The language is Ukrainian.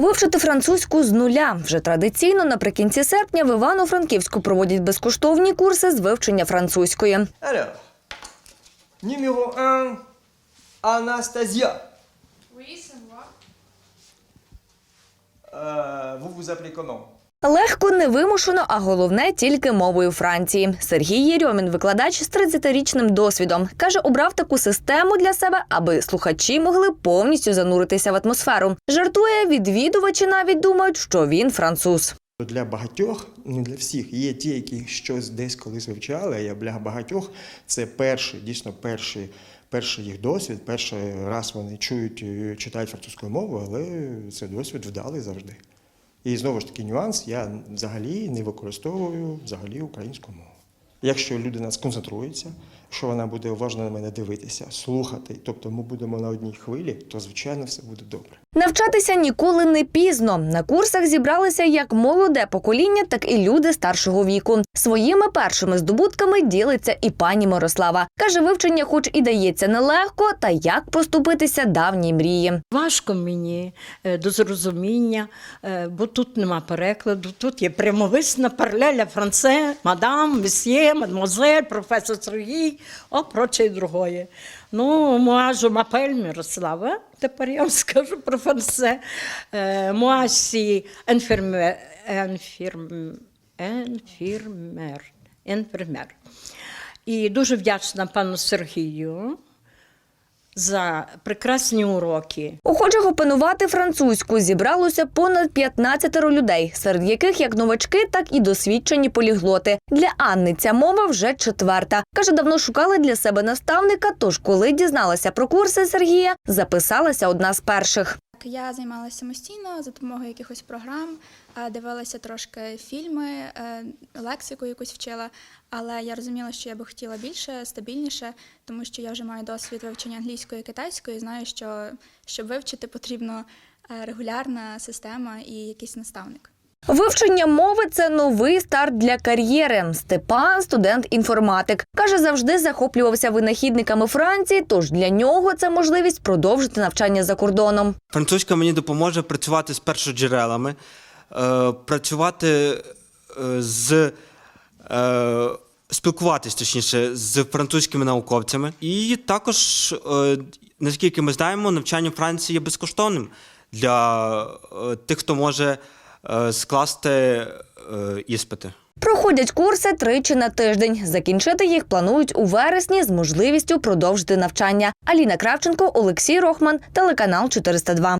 Вивчити французьку з нуля вже традиційно наприкінці серпня в Івано-Франківську проводять безкоштовні курси з вивчення французької. Alors, numéro 1, Anastasia. Oui, c'est moi. Euh, vous vous appelez comment Легко, невимушено, а головне тільки мовою Франції. Сергій Єрьомін, викладач з 30-річним досвідом, каже, обрав таку систему для себе, аби слухачі могли повністю зануритися в атмосферу. Жартує, відвідувачі навіть думають, що він француз. Для багатьох, не для всіх, є ті, які щось десь колись вивчали, а для багатьох це перший, дійсно перший, перший їх досвід, перший раз вони чують, читають французькою мовою, але це досвід вдалий завжди. І знову ж таки нюанс, я взагалі не використовую взагалі українську мову. Якщо людина сконцентрується, що вона буде уважно на мене дивитися, слухати, тобто ми будемо на одній хвилі, то звичайно все буде добре. Навчатися ніколи не пізно. На курсах зібралися як молоде покоління, так і люди старшого віку. Своїми першими здобутками ділиться і пані Мирослава. Каже, вивчення, хоч і дається нелегко, та як поступитися давній мрії. Важко мені е, до зрозуміння, е, бо тут нема перекладу, тут є прямовисна паралеля франце, мадам, месьє, мадмозель, професор Сергій, о, проче і другое. Ну, муажу мапель Мирослава, тепер я вам скажу про франце. Муасі енфермер. si енфірмер. infirmière, infirmière. І дуже вдячна пану Сергію за прекрасні уроки. Охочих опанувати французьку зібралося понад 15 людей, серед яких як новачки, так і досвідчені поліглоти. Для Анни ця мова вже четверта. Каже, давно шукали для себе наставника. Тож, коли дізналася про курси Сергія, записалася одна з перших. Я займалася самостійно за допомогою якихось програм, е, дивилася трошки фільми, е, лексику якусь вчила, але я розуміла, що я би хотіла більше, стабільніше, тому що я вже маю досвід вивчення англійської і китайської. і Знаю, що щоб вивчити, потрібно е, регулярна система і якийсь наставник. Вивчення мови це новий старт для кар'єри. Степан, студент-інформатик, каже, завжди захоплювався винахідниками Франції. Тож для нього це можливість продовжити навчання за кордоном. Французька мені допоможе працювати з першоджерелами, е, працювати е, з е, спілкуватись точніше з французькими науковцями. І також, наскільки ми знаємо, навчання в Франції є безкоштовним для тих, хто може скласти е, іспити. Проходять курси тричі на тиждень. Закінчити їх планують у вересні з можливістю продовжити навчання. Аліна Кравченко, Олексій Рохман, телеканал 402.